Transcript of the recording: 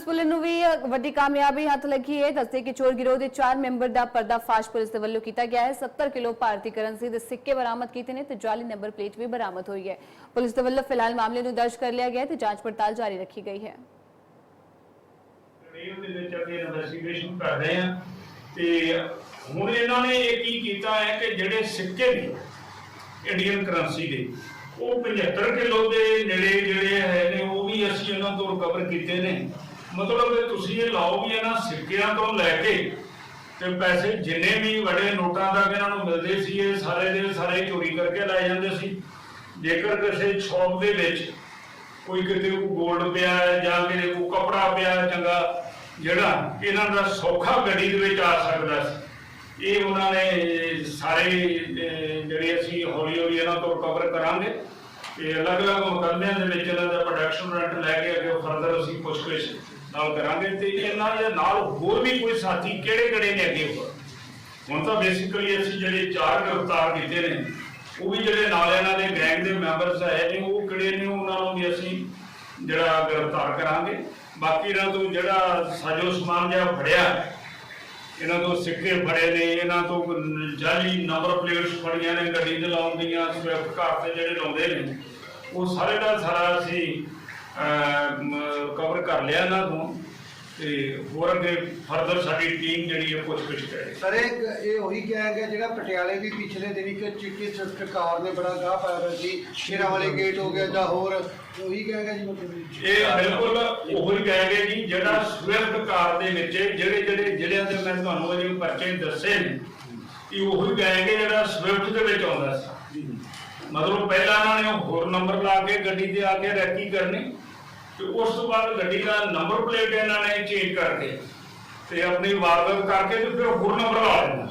Police ਵੱਲੋਂ ਨੂੰ ਵੀ ਅ, ਵੱਡੀ ਕਾਮਯਾਬੀ ਹੱਥ ਲੱਗੀ ਹੈ। ਦੱਸਦੇ ਕਿ ਚੋਰ ਗਿਰੋਹ ਦੇ 4 ਮੈਂਬਰ ਦਾ ਪਰਦਾਫਾਸ਼ ਪੁਲਿਸ ਦੇ ਵੱਲੋਂ ਕੀਤਾ ਗਿਆ ਹੈ। 70 ਕਿਲੋ ਭਾਰਤੀ ਕਰੰਸੀ ਦੇ ਸਿੱਕੇ ਬਰਾਮਦ ਕੀਤੇ ਨੇ ਤੇ ਜਾਲੀ ਨੰਬਰ ਪਲੇਟ ਵੀ ਬਰਾਮਦ ਹੋਈ ਹੈ। ਪੁਲਿਸ ਦੇ ਵੱਲੋਂ ਫਿਲਹਾਲ ਮਾਮਲੇ ਨੂੰ ਦਰਜ ਕਰ ਲਿਆ ਗਿਆ ਹੈ ਤੇ ਜਾਂਚ ਪੜਤਾਲ ਜਾਰੀ ਰੱਖੀ ਗਈ ਹੈ। ਰੇਲ ਦੇ ਵਿੱਚ ਅੱਗੇ ਇਨਵੈਸਟੀਗੇਸ਼ਨ ਕਰ ਰਹੇ ਆ ਤੇ ਹੁਣ ਇਹਨਾਂ ਨੇ ਇਹ ਕੀ ਕੀਤਾ ਹੈ ਕਿ ਜਿਹੜੇ ਸਿੱਕੇ ਨੇ ਇੰਡੀਅਨ ਕਰੰਸੀ ਦੇ ਉਹ 75 ਕਿਲੋ ਦੇ ਨੇੜੇ ਜਿਹੜੇ ਹੈ ਨੇ ਉਹ ਵੀ ਅਸੀਂ ਇਹਨਾਂ ਤੋਂ ਰਿਕਵਰ ਕੀਤੇ ਨੇ। ਮਤਲਬ ਕਿ ਤੁਸੀਂ ਇਹ ਲਾਓ ਵੀ ਇਹਨਾਂ ਸਿੱਕਿਆਂ ਤੋਂ ਲੈ ਕੇ ਤੇ ਪੈਸੇ ਜਿੰਨੇ ਵੀ ਵੱਡੇ ਨੋਟਾਂ ਤੱਕ ਇਹਨਾਂ ਨੂੰ ਮਿਲਦੇ ਸੀ, ਇਹ ਸਾਰੇ ਦੇ ਸਾਰੇ ਚੋਰੀ ਕਰਕੇ ਲੈ ਜਾਂਦੇ ਸੀ। ਜੇਕਰ ਕਿਸੇ ਸ਼ੌਪ ਦੇ ਵਿੱਚ ਕੋਈ ਕਿਤੇ ਕੋ 골ਡ ਪਿਆ ਜਾਂ ਕਿਤੇ ਕੋ ਕਪੜਾ ਪਿਆ ਚੰਗਾ, ਜਿਹੜਾ ਇਹਨਾਂ ਦਾ ਸੌਖਾ ਗੱਡੀ ਦੇ ਵਿੱਚ ਆ ਸਕਦਾ ਸੀ, ਇਹ ਉਹਨਾਂ ਨੇ ਸਾਰੇ ਜਿਹੜੇ ਅਸੀਂ ਹੌਲੀ ਹੌਲੀ ਇਹਨਾਂ ਤੋਂ ਰਿਕਵਰ ਕਰਾਂਗੇ। ਤੇ ਅਲੱਗ-ਅਲੱਗ ਮੁਕੱਦਮਿਆਂ ਦੇ ਵਿੱਚ ਇਹਨਾਂ ਦਾ ਪ੍ਰੋਡਕਸ਼ਨ ਰੈਂਟ ਲੈ ਕੇ ਅੱਗੇ ਫਰਦਰ ਅਸੀਂ ਪੁੱਛਗਿੱਛ ਨਾਲ ਕਰਾਂਗੇ ਤੇ ਇਹਨਾਂ ਦੇ ਨਾਲ ਹੋਰ ਵੀ ਕੋਈ ਸਾਥੀ ਕਿਹੜੇ-ਕਿਹੜੇ ਨੇ ਅੱਗੇ ਹੋਰ ਹੁਣ ਤਾਂ ਬੇਸਿਕਲੀ ਅਸੀਂ ਜਿਹੜੇ ਚਾਰ ਗ੍ਰਿਫਤਾਰ ਕੀਤੇ ਨੇ, ਉਹ ਵੀ ਜਿਹੜੇ ਨਾਲ ਇਹਨਾਂ ਦੇ ਗੈਂਗ ਦੇ ਮੈਂਬਰਸ ਹੈ ਨੇ, ਉਹ ਕਿਹੜੇ ਨੇ ਉਹਨਾਂ ਨੂੰ ਵੀ ਅਸੀਂ ਜਿਹੜਾ ਗ੍ਰਿਫਤਾਰ ਕਰਾਂਗੇ। ਬਾਕੀ ਇਹਨਾਂ ਤੋਂ ਜਿਹੜਾ ਸਾਜੋ ਸਮਾਨ ਜਿਹਾ ਫੜਿਆ, ਇਹਨਾਂ ਤੋਂ ਸਿੱਕੇ ਫੜੇ ਨੇ, ਇਹਨਾਂ ਤੋਂ ਕੋਈ ਜਾਲੀ ਨੰਬਰ ਪਲੇਟਸ ਫੜੀਆਂ ਨੇ, ਗੱਡੀ ਦੇ ਲਾਉਣ ਦੀਆਂ, ਸਵਿਫਟ ਕਾਰ ਤੇ ਜਿਹੜੇ ਲਾਉਂਦੇ ਨੇ, ਉਹ ਸਾਰੇ ਦਾ ਸਾਰਾ ਅਸੀਂ ਕਵਰ ਕਰ ਲਿਆ ਇਹਨਾਂ ਤੋਂ ਤੇ ਹੋਰ ਅੱਗੇ ਫਰਦਰ ਸਾਡੀ ਟੀਮ ਜਿਹੜੀ ਹੈ ਪੁੱਛ ਗਿੱਛ ਕਰੇ। ਸਰ ਇਹ ਇਹ ਉਹੀ ਕਿਹਾ ਗਿਆ ਜਿਹੜਾ ਪਟਿਆਲੇ ਵੀ ਪਿਛਲੇ ਦਿਨੀ ਕਿ ਚਿੱਟੀ ਸਰਕਾਰ ਨੇ ਬੜਾ ਗਾਹ ਪਾਇਆ ਹੋਇਆ ਸੀ ਸ਼ੇਰਾਂ ਵਾਲੇ ਗੇਟ ਹੋ ਗਿਆ ਜਾਂ ਹੋਰ ਉਹੀ ਕਿਹਾ ਗਿਆ ਜੀ ਮਤਲਬ ਇਹ ਬਿਲਕੁਲ ਉਹੀ ਕਹਾਂਗੇ ਜੀ ਜਿਹੜਾ ਸਵਿਫਟ ਕਾਰ ਦੇ ਵਿੱਚ ਜਿਹੜੇ ਜਿਹੜੇ ਜ਼ਿਲ੍ਹਿਆਂ ਦੇ ਮੈਂ ਤੁਹਾਨੂੰ ਅਜੇ ਪਰਚੇ ਦੱਸੇ ਨੇ ਇਹ ਉਹੀ ਕਹਾਂਗੇ ਜਿਹੜਾ ਸਵਿਫਟ ਦੇ ਵਿੱਚ ਆਉਂਦਾ ਸੀ। ਮਤਲਬ ਪਹਿਲਾਂ ਇਹਨਾਂ ਨੇ ਹੋਰ ਨੰਬਰ ਲਾ ਕੇ ਗੱਡੀ ਤੇ ਆ ਕੇ ਰੈਕੀ ਕਰਨੀ ਤੇ ਉਸ ਤੋਂ ਬਾਅਦ ਗੱਡੀ ਦਾ ਨੰਬਰ ਪਲੇਟ ਇਹਨਾਂ ਨੇ ਚੇਂਜ ਕਰਕੇ ਤੇ ਆਪਣੀ ਵਾਰਦਾਤ ਕਰਕੇ ਤੇ ਫਿਰ ਹੋਰ ਨੰਬਰ ਲਾ ਲੈਣਾ